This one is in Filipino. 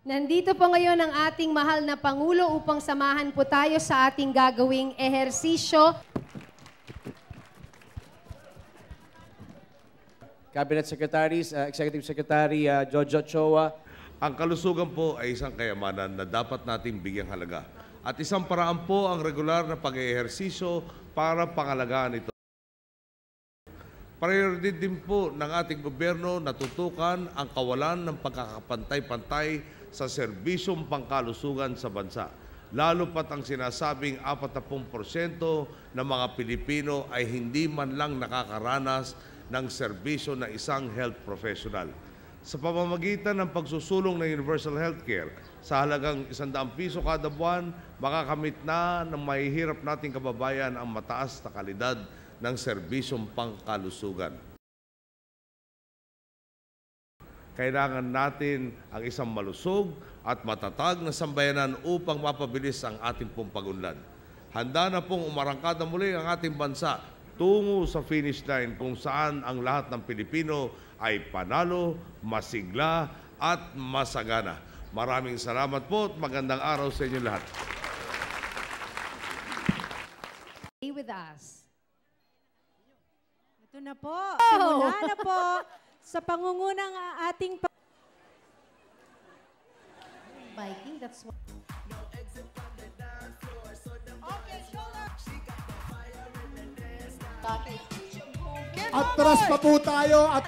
Nandito po ngayon ang ating mahal na Pangulo upang samahan po tayo sa ating gagawing ehersisyo. Cabinet Secretaries, uh, Executive Secretary uh, Jojo Choa, Ang kalusugan po ay isang kayamanan na dapat nating bigyang halaga. At isang paraan po ang regular na pag-ehersisyo para pangalagaan ito. Priority din po ng ating gobyerno na tutukan ang kawalan ng pagkakapantay-pantay sa serbisyong pangkalusugan sa bansa. Lalo pat ang sinasabing 40% ng mga Pilipino ay hindi man lang nakakaranas ng serbisyo ng isang health professional. Sa pamamagitan ng pagsusulong ng universal healthcare sa halagang 100 piso kada buwan, makakamit na ng mahihirap nating kababayan ang mataas na kalidad ng serbisyong pangkalusugan. Kailangan natin ang isang malusog at matatag na sambayanan upang mapabilis ang ating pong pagunlad. Handa na pong umarangkada muli ang ating bansa tungo sa finish line kung saan ang lahat ng Pilipino ay panalo, masigla at masagana. Maraming salamat po at magandang araw sa inyo lahat. Stay with us. Ito na po. Simula na po sa pangungunang ating pa- Viking, that's what... Atras pa po tayo at